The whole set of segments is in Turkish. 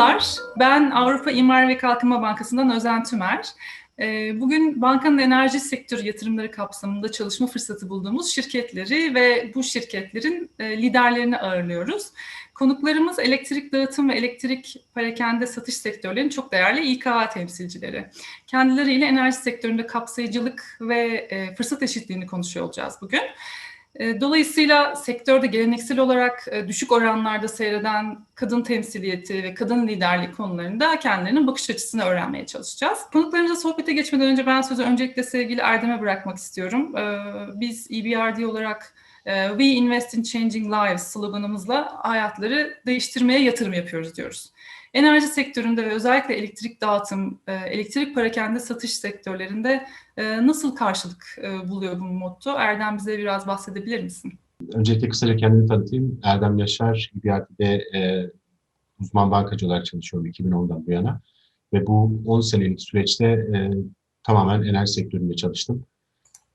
Merhabalar, ben Avrupa İmar ve Kalkınma Bankası'ndan Özen Tümer. Ee, Bugün bankanın enerji sektörü yatırımları kapsamında çalışma fırsatı bulduğumuz şirketleri ve bu şirketlerin e, liderlerini ağırlıyoruz. Konuklarımız elektrik dağıtım ve elektrik perakende satış sektörlerinin çok değerli İKA temsilcileri. Kendileriyle enerji sektöründe kapsayıcılık ve e, fırsat eşitliğini konuşuyor olacağız bugün. E, Dolayısıyla sektörde geleneksel olarak e, düşük oranlarda seyreden kadın temsiliyeti ve kadın liderliği konularında kendilerinin bakış açısını öğrenmeye çalışacağız. Konuklarımıza sohbete geçmeden önce ben sözü öncelikle sevgili Erdem'e bırakmak istiyorum. E, Biz EBRD olarak We Invest in Changing Lives sloganımızla hayatları değiştirmeye yatırım yapıyoruz diyoruz. Enerji sektöründe ve özellikle elektrik dağıtım, elektrik parakende satış sektörlerinde nasıl karşılık buluyor bu motto? Erdem bize biraz bahsedebilir misin? Öncelikle kısaca kendimi tanıtayım. Erdem Yaşar, İBRD'de e, uzman bankacı olarak çalışıyorum 2010'dan bu yana. Ve bu 10 senelik süreçte e, tamamen enerji sektöründe çalıştım.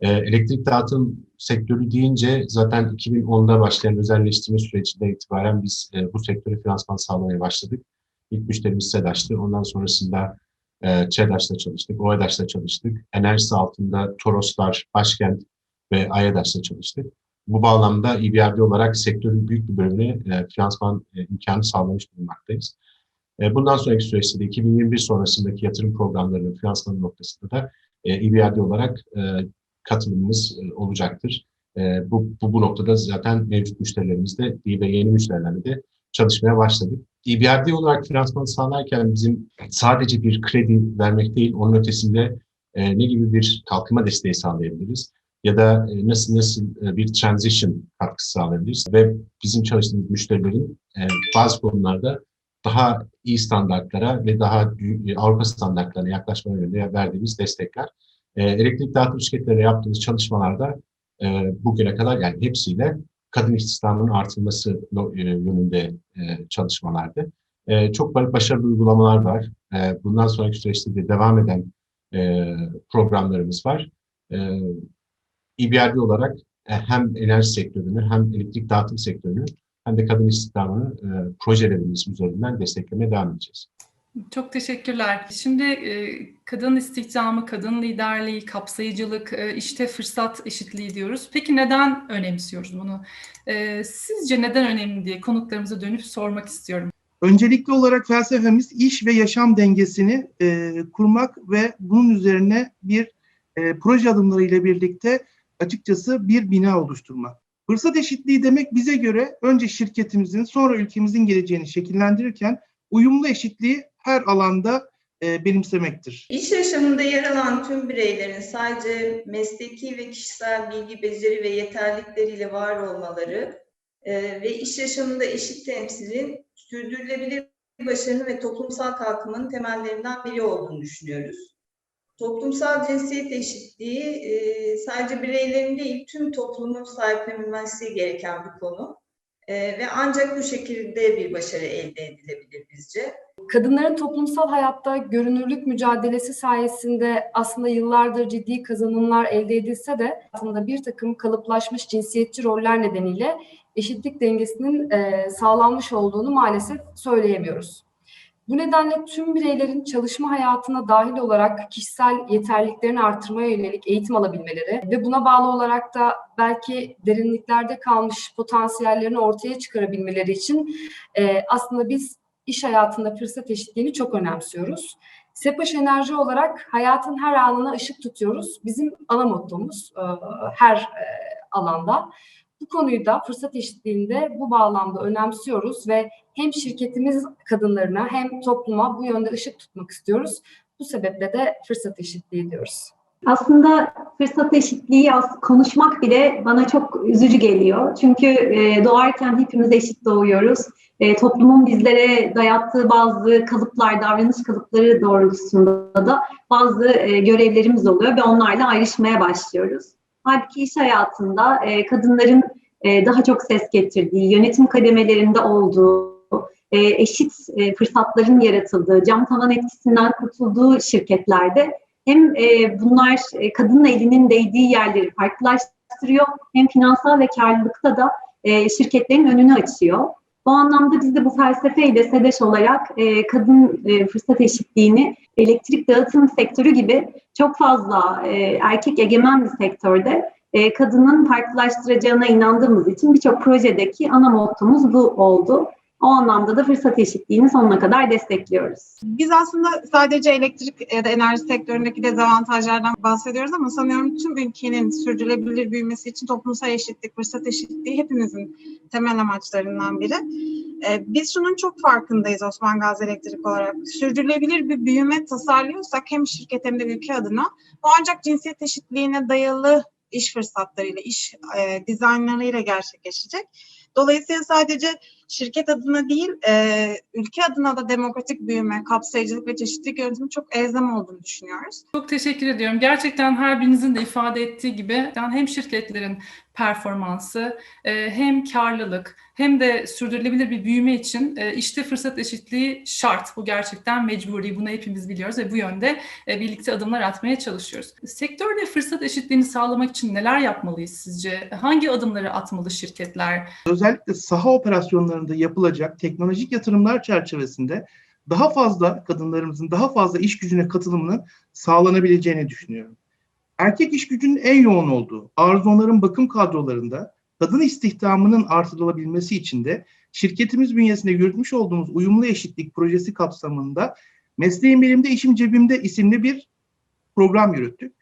E, elektrik dağıtım sektörü deyince zaten 2010'da başlayan özelleştirme sürecinde itibaren biz e, bu sektöre finansman sağlamaya başladık. İlk müşterimiz SEDAŞ'tı. Ondan sonrasında e, ÇEDAŞ'ta çalıştık, OEDAŞ'ta çalıştık. Enerjisi altında Toroslar, Başkent ve AYADAŞ'ta çalıştık. Bu bağlamda EBRD olarak sektörün büyük bir bölümüne e, finansman e, imkanı sağlamış bulunmaktayız. E, bundan sonraki süreçte de 2021 sonrasındaki yatırım programlarının finansmanı noktasında da e, EBRD olarak e, katılımımız e, olacaktır. E, bu, bu, bu noktada zaten mevcut müşterilerimizde ve yeni müşterilerle de çalışmaya başladık. EBRD olarak finansman sağlarken bizim sadece bir kredi vermek değil, onun ötesinde e, ne gibi bir kalkınma desteği sağlayabiliriz? Ya da e, nasıl nasıl e, bir transition katkısı sağlayabiliriz? Ve bizim çalıştığımız müşterilerin e, bazı konularda daha iyi standartlara ve daha e, Avrupa standartlarına yaklaşma yönünde verdiğimiz destekler. E, elektrik dağıtım şirketleriyle yaptığımız çalışmalarda e, bugüne kadar yani hepsiyle kadın istihdamının artırılması e, yönünde e, çalışmalardı. E, çok başarılı uygulamalar var. Bundan sonraki süreçte de devam eden programlarımız var. EBRD olarak hem enerji sektörünü hem elektrik dağıtım sektörünü hem de kadın istihdamını projelerimiz üzerinden desteklemeye devam edeceğiz. Çok teşekkürler. Şimdi e, kadın istihdamı, kadın liderliği, kapsayıcılık, e, işte fırsat eşitliği diyoruz. Peki neden önemsiyoruz bunu? E, sizce neden önemli diye konuklarımıza dönüp sormak istiyorum. Öncelikli olarak felsefemiz iş ve yaşam dengesini kurmak ve bunun üzerine bir proje adımları ile birlikte açıkçası bir bina oluşturmak. Fırsat eşitliği demek bize göre önce şirketimizin sonra ülkemizin geleceğini şekillendirirken uyumlu eşitliği her alanda e, benimsemektir. İş yaşamında yer alan tüm bireylerin sadece mesleki ve kişisel bilgi, beceri ve yeterlikleriyle var olmaları e, ve iş yaşamında eşit temsilin sürdürülebilir başarının ve toplumsal kalkınmanın temellerinden biri olduğunu düşünüyoruz. Toplumsal cinsiyet eşitliği e, sadece bireylerin değil tüm toplumun sahiplenilmesi gereken bir konu. E, ve ancak bu şekilde bir başarı elde edilebilir bizce. Kadınların toplumsal hayatta görünürlük mücadelesi sayesinde aslında yıllardır ciddi kazanımlar elde edilse de aslında bir takım kalıplaşmış cinsiyetçi roller nedeniyle eşitlik dengesinin e, sağlanmış olduğunu maalesef söyleyemiyoruz. Bu nedenle tüm bireylerin çalışma hayatına dahil olarak kişisel yeterliliklerini artırmaya yönelik eğitim alabilmeleri ve buna bağlı olarak da belki derinliklerde kalmış potansiyellerini ortaya çıkarabilmeleri için e, aslında biz iş hayatında fırsat eşitliğini çok önemsiyoruz. Sepaş Enerji olarak hayatın her anına ışık tutuyoruz. Bizim ana mottomuz e, her e, alanda. Bu konuyu da fırsat eşitliğinde bu bağlamda önemsiyoruz ve hem şirketimiz kadınlarına hem topluma bu yönde ışık tutmak istiyoruz. Bu sebeple de fırsat eşitliği diyoruz. Aslında fırsat eşitliği konuşmak bile bana çok üzücü geliyor. Çünkü e, doğarken hepimiz eşit doğuyoruz. E, toplumun bizlere dayattığı bazı kalıplar, davranış kalıpları doğrultusunda da bazı e, görevlerimiz oluyor ve onlarla ayrışmaya başlıyoruz. Halbuki iş hayatında e, kadınların e, daha çok ses getirdiği, yönetim kademelerinde olduğu, e, eşit e, fırsatların yaratıldığı, cam tavan etkisinden kurtulduğu şirketlerde hem e, bunlar e, kadının elinin değdiği yerleri farklılaştırıyor hem finansal ve karlılıkta da e, şirketlerin önünü açıyor. Bu anlamda biz de bu felsefeyle SEDEŞ olarak e, kadın e, fırsat eşitliğini elektrik dağıtım sektörü gibi çok fazla e, erkek egemen bir sektörde e, kadının farklılaştıracağına inandığımız için birçok projedeki ana mottomuz bu oldu. O anlamda da fırsat eşitliğini sonuna kadar destekliyoruz. Biz aslında sadece elektrik ya da enerji sektöründeki dezavantajlardan bahsediyoruz ama sanıyorum tüm ülkenin sürdürülebilir büyümesi için toplumsal eşitlik, fırsat eşitliği hepimizin temel amaçlarından biri. Ee, Biz şunun çok farkındayız Osman Gazi Elektrik olarak. Sürdürülebilir bir büyüme tasarlıyorsak hem şirket hem de ülke adına bu ancak cinsiyet eşitliğine dayalı iş fırsatlarıyla, iş e, dizaynlarıyla gerçekleşecek. Dolayısıyla sadece şirket adına değil, e, ülke adına da demokratik büyüme, kapsayıcılık ve çeşitlilik yönetimi çok elzem olduğunu düşünüyoruz. Çok teşekkür ediyorum. Gerçekten her birinizin de ifade ettiği gibi yani hem şirketlerin performansı e, hem karlılık hem de sürdürülebilir bir büyüme için e, işte fırsat eşitliği şart. Bu gerçekten mecburi. Bunu hepimiz biliyoruz ve bu yönde e, birlikte adımlar atmaya çalışıyoruz. Sektörde fırsat eşitliğini sağlamak için neler yapmalıyız sizce? Hangi adımları atmalı şirketler? Özellikle saha operasyonlarında yapılacak teknolojik yatırımlar çerçevesinde daha fazla kadınlarımızın daha fazla iş gücüne katılımının sağlanabileceğini düşünüyorum. Erkek iş gücünün en yoğun olduğu Arzonların bakım kadrolarında kadın istihdamının artırılabilmesi için de şirketimiz bünyesinde yürütmüş olduğumuz uyumlu eşitlik projesi kapsamında Mesleğim Belimde İşim Cebimde isimli bir program yürüttük.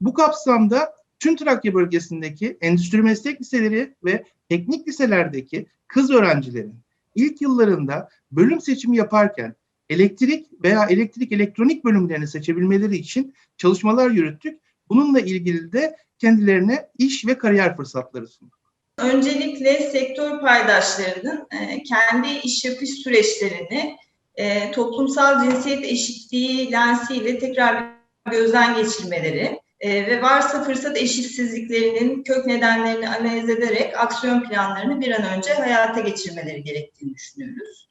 Bu kapsamda tüm Trakya bölgesindeki endüstri meslek liseleri ve teknik liselerdeki kız öğrencilerin ilk yıllarında bölüm seçimi yaparken elektrik veya elektrik elektronik bölümlerini seçebilmeleri için çalışmalar yürüttük. Bununla ilgili de kendilerine iş ve kariyer fırsatları sunduk. Öncelikle sektör paydaşlarının e, kendi iş yapış süreçlerini e, toplumsal cinsiyet eşitliği lensiyle tekrar gözden geçirmeleri e, ve varsa fırsat eşitsizliklerinin kök nedenlerini analiz ederek aksiyon planlarını bir an önce hayata geçirmeleri gerektiğini düşünüyoruz.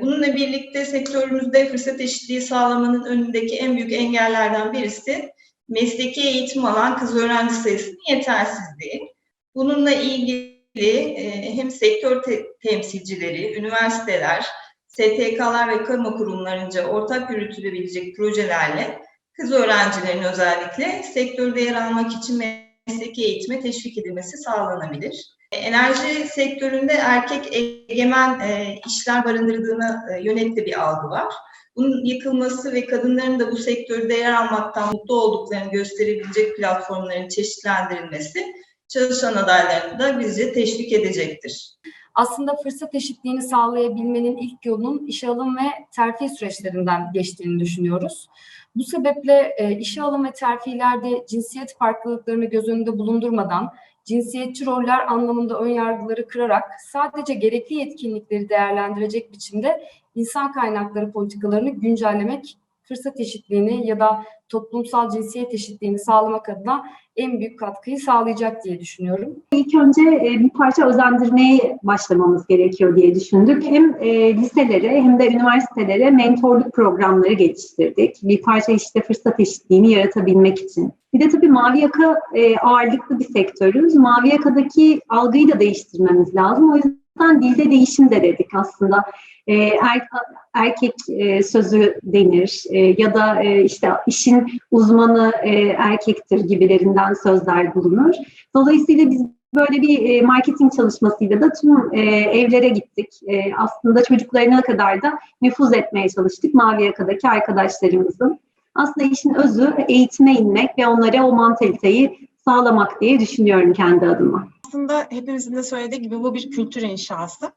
Bununla birlikte sektörümüzde fırsat eşitliği sağlamanın önündeki en büyük engellerden birisi mesleki eğitim alan kız öğrenci sayısının yetersizliği. Bununla ilgili e, hem sektör te- temsilcileri, üniversiteler, STK'lar ve kamu kurumlarınca ortak yürütülebilecek projelerle kız öğrencilerin özellikle sektörde yer almak için mesleki eğitime teşvik edilmesi sağlanabilir. Enerji sektöründe erkek egemen e, işler barındırdığına e, yönelik de bir algı var. Bunun yıkılması ve kadınların da bu sektörde yer almaktan mutlu olduklarını gösterebilecek platformların çeşitlendirilmesi çalışan adaylarını da bizce teşvik edecektir. Aslında fırsat eşitliğini sağlayabilmenin ilk yolunun işe alım ve terfi süreçlerinden geçtiğini düşünüyoruz. Bu sebeple e, işe alım ve terfilerde cinsiyet farklılıklarını göz önünde bulundurmadan cinsiyetçi roller anlamında ön yargıları kırarak sadece gerekli yetkinlikleri değerlendirecek biçimde insan kaynakları politikalarını güncellemek fırsat eşitliğini ya da toplumsal cinsiyet eşitliğini sağlamak adına en büyük katkıyı sağlayacak diye düşünüyorum. İlk önce e, bir parça özendirmeye başlamamız gerekiyor diye düşündük. Hem e, liselere hem de üniversitelere mentorluk programları geliştirdik. Bir parça işte fırsat eşitliğini yaratabilmek için. Bir de tabii mavi yaka e, ağırlıklı bir sektörüz. Mavi yakadaki algıyı da değiştirmemiz lazım. O yüzden dilde değişim de dedik aslında. E, er, erkek e, sözü denir e, ya da e, işte işin uzmanı e, erkektir gibilerinden sözler bulunur. Dolayısıyla biz böyle bir e, marketing çalışmasıyla da tüm e, evlere gittik. E, aslında çocuklarına kadar da nüfuz etmeye çalıştık mavi yakadaki arkadaşlarımızın. Aslında işin özü eğitime inmek ve onlara o mantaliteyi sağlamak diye düşünüyorum kendi adıma. Aslında hepimizin de söylediği gibi bu bir kültür inşası.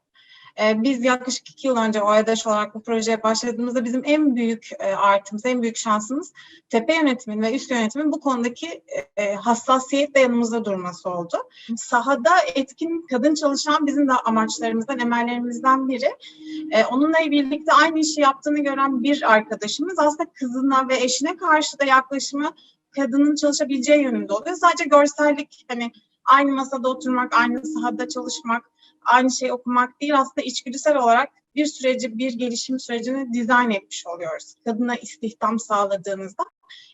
Ee, Biz yaklaşık iki yıl önce OEDAŞ olarak bu projeye başladığımızda bizim en büyük e, artımız, en büyük şansımız tepe yönetimin ve üst yönetimin bu konudaki e, hassasiyetle yanımızda durması oldu. Sahada etkin kadın çalışan bizim de amaçlarımızdan, emellerimizden biri. E, Onunla birlikte aynı işi yaptığını gören bir arkadaşımız aslında kızına ve eşine karşı da yaklaşımı kadının çalışabileceği yönünde oluyor. Sadece görsellik hani aynı masada oturmak, aynı sahada çalışmak, aynı şeyi okumak değil aslında içgüdüsel olarak bir süreci, bir gelişim sürecini dizayn etmiş oluyoruz. Kadına istihdam sağladığımızda.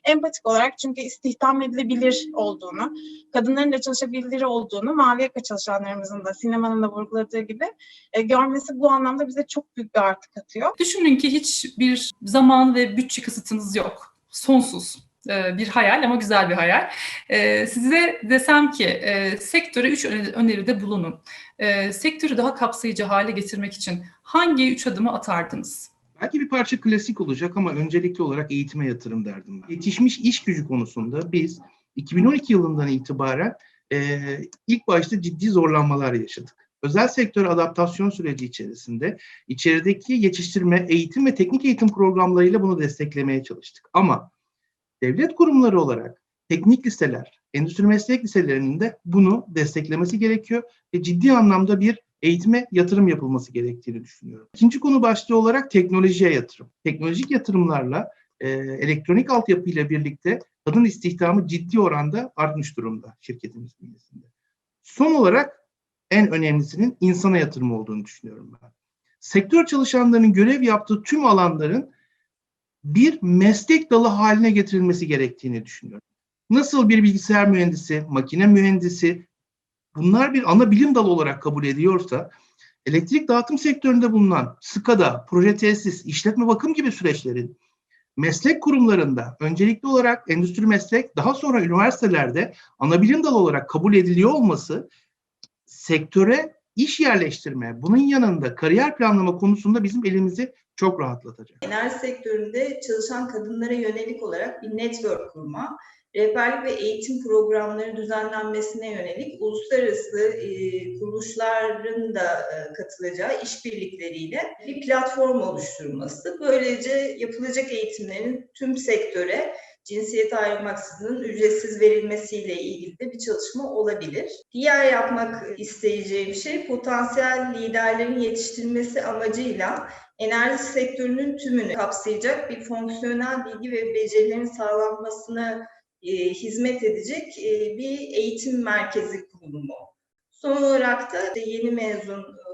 Empatik olarak çünkü istihdam edilebilir olduğunu, kadınların da çalışabilir olduğunu mavi yaka çalışanlarımızın da sinemanın da vurguladığı gibi e, görmesi bu anlamda bize çok büyük bir artı katıyor. Düşünün ki hiçbir zaman ve bütçe kısıtınız yok. Sonsuz bir hayal ama güzel bir hayal. E, Size desem ki e, sektöre üç öneri- öneride bulunun. E, Sektörü daha kapsayıcı hale getirmek için hangi üç adımı atardınız? Belki bir parça klasik olacak ama öncelikli olarak eğitime yatırım derdim. ben. Yetişmiş iş gücü konusunda biz 2012 yılından itibaren e, ilk başta ciddi zorlanmalar yaşadık. Özel sektör adaptasyon süreci içerisinde içerideki yetiştirme, eğitim ve teknik eğitim programlarıyla bunu desteklemeye çalıştık. Ama devlet kurumları olarak teknik liseler, endüstri meslek liselerinin de bunu desteklemesi gerekiyor ve ciddi anlamda bir eğitime yatırım yapılması gerektiğini düşünüyorum. İkinci konu başlığı olarak teknolojiye yatırım. Teknolojik yatırımlarla e, elektronik altyapıyla birlikte kadın istihdamı ciddi oranda artmış durumda şirketimiz bünyesinde. Son olarak en önemlisinin insana yatırım olduğunu düşünüyorum ben. Sektör çalışanlarının görev yaptığı tüm alanların bir meslek dalı haline getirilmesi gerektiğini düşünüyorum. Nasıl bir bilgisayar mühendisi, makine mühendisi, bunlar bir ana bilim dalı olarak kabul ediyorsa, elektrik dağıtım sektöründe bulunan SKADA, proje tesis, işletme bakım gibi süreçlerin meslek kurumlarında öncelikli olarak endüstri meslek, daha sonra üniversitelerde ana bilim dalı olarak kabul ediliyor olması sektöre iş yerleştirme, bunun yanında kariyer planlama konusunda bizim elimizi çok rahatlatacak. Enerji sektöründe çalışan kadınlara yönelik olarak bir network kurma, rehberlik ve eğitim programları düzenlenmesine yönelik uluslararası e, kuruluşların da e, katılacağı işbirlikleriyle bir platform oluşturulması. Böylece yapılacak eğitimlerin tüm sektöre cinsiyet ayrılmaksızın ücretsiz verilmesiyle ilgili de bir çalışma olabilir. Diğer yapmak isteyeceğim şey potansiyel liderlerin yetiştirilmesi amacıyla enerji sektörünün tümünü kapsayacak bir fonksiyonel bilgi ve becerilerin sağlanmasına e, hizmet edecek e, bir eğitim merkezi kurulumu. Son olarak da yeni mezun e,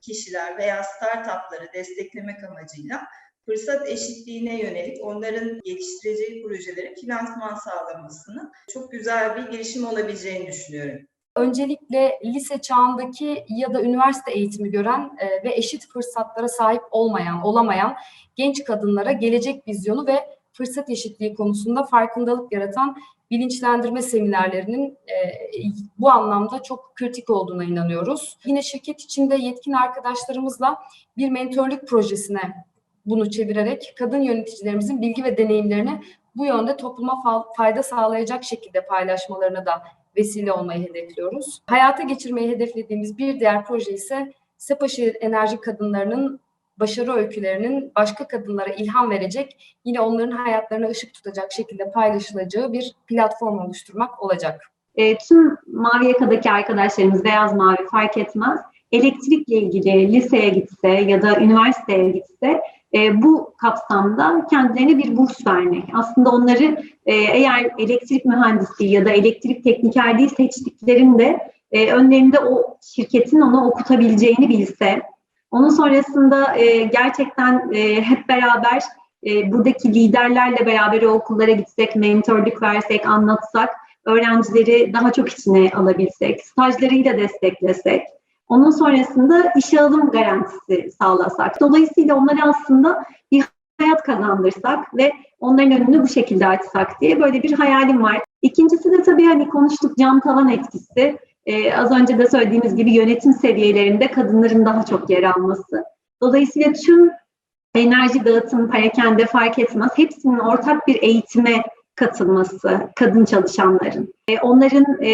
kişiler veya startupları desteklemek amacıyla fırsat eşitliğine yönelik onların geliştireceği projelere finansman sağlamasını çok güzel bir girişim olabileceğini düşünüyorum. Öncelikle lise çağındaki ya da üniversite eğitimi gören e, ve eşit fırsatlara sahip olmayan, olamayan genç kadınlara gelecek vizyonu ve fırsat eşitliği konusunda farkındalık yaratan bilinçlendirme seminerlerinin e, bu anlamda çok kritik olduğuna inanıyoruz. Yine şirket içinde yetkin arkadaşlarımızla bir mentorluk projesine bunu çevirerek kadın yöneticilerimizin bilgi ve deneyimlerini bu yönde topluma fa- fayda sağlayacak şekilde paylaşmalarına da vesile olmayı hedefliyoruz. Hayata geçirmeyi hedeflediğimiz bir diğer proje ise Sepaşehir Enerji Kadınlarının başarı öykülerinin başka kadınlara ilham verecek, yine onların hayatlarına ışık tutacak şekilde paylaşılacağı bir platform oluşturmak olacak. E, tüm mavi yakadaki arkadaşlarımız beyaz mavi fark etmez. Elektrikle ilgili liseye gitse ya da üniversiteye gitse e, bu kapsamda kendilerine bir burs vermek. Aslında onları e, eğer elektrik mühendisi ya da elektrik teknikerliği seçtiklerinde e, önlerinde o şirketin onu okutabileceğini bilse, onun sonrasında e, gerçekten e, hep beraber e, buradaki liderlerle beraber o okullara gitsek, mentorluk versek, anlatsak, öğrencileri daha çok içine alabilsek, stajlarıyla desteklesek, onun sonrasında işe alım garantisi sağlasak. Dolayısıyla onlara aslında bir hayat kazandırsak ve onların önünü bu şekilde açsak diye böyle bir hayalim var. İkincisi de tabii hani konuştuk cam tavan etkisi. Ee, az önce de söylediğimiz gibi yönetim seviyelerinde kadınların daha çok yer alması. Dolayısıyla tüm enerji dağıtım, perakende fark etmez. Hepsinin ortak bir eğitime katılması kadın çalışanların. E, onların e,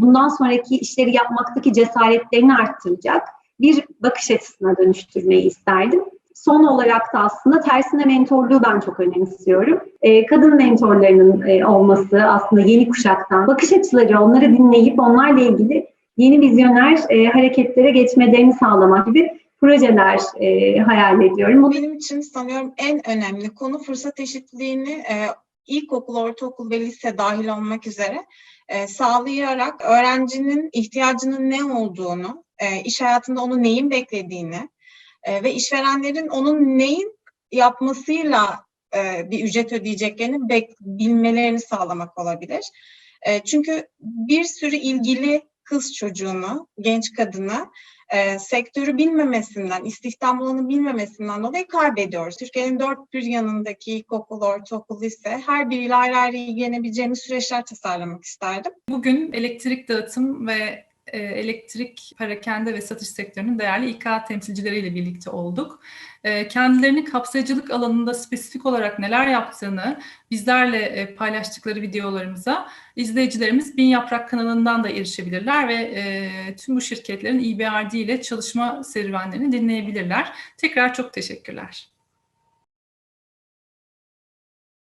bundan sonraki işleri yapmaktaki cesaretlerini arttıracak bir bakış açısına dönüştürmeyi isterdim. Son olarak da aslında tersine mentorluğu ben çok önemsiyorum. E, kadın mentorlarının olması aslında yeni kuşaktan bakış açıları onları dinleyip onlarla ilgili yeni vizyoner hareketlere geçmelerini sağlamak gibi projeler hayal ediyorum. Benim için sanıyorum en önemli konu fırsat eşitliğini ilkokul, ortaokul ve lise dahil olmak üzere e, sağlayarak öğrencinin ihtiyacının ne olduğunu, e, iş hayatında onun neyin beklediğini e, ve işverenlerin onun neyin yapmasıyla e, bir ücret ödeyeceklerini bilmelerini sağlamak olabilir. E, çünkü bir sürü ilgili kız çocuğunu, genç kadını e, sektörü bilmemesinden, istihdam alanı bilmemesinden dolayı kaybediyoruz. Türkiye'nin dört bir yanındaki ilkokul, ortaokul, lise her biriyle ayrı ayrı ilgilenebileceğimiz süreçler tasarlamak isterdim. Bugün elektrik dağıtım ve elektrik perakende ve satış sektörünün değerli İK temsilcileriyle birlikte olduk. E, Kendilerinin kapsayıcılık alanında spesifik olarak neler yaptığını bizlerle e, paylaştıkları videolarımıza izleyicilerimiz Bin Yaprak kanalından da erişebilirler ve e, tüm bu şirketlerin EBRD ile çalışma serüvenlerini dinleyebilirler. Tekrar çok teşekkürler.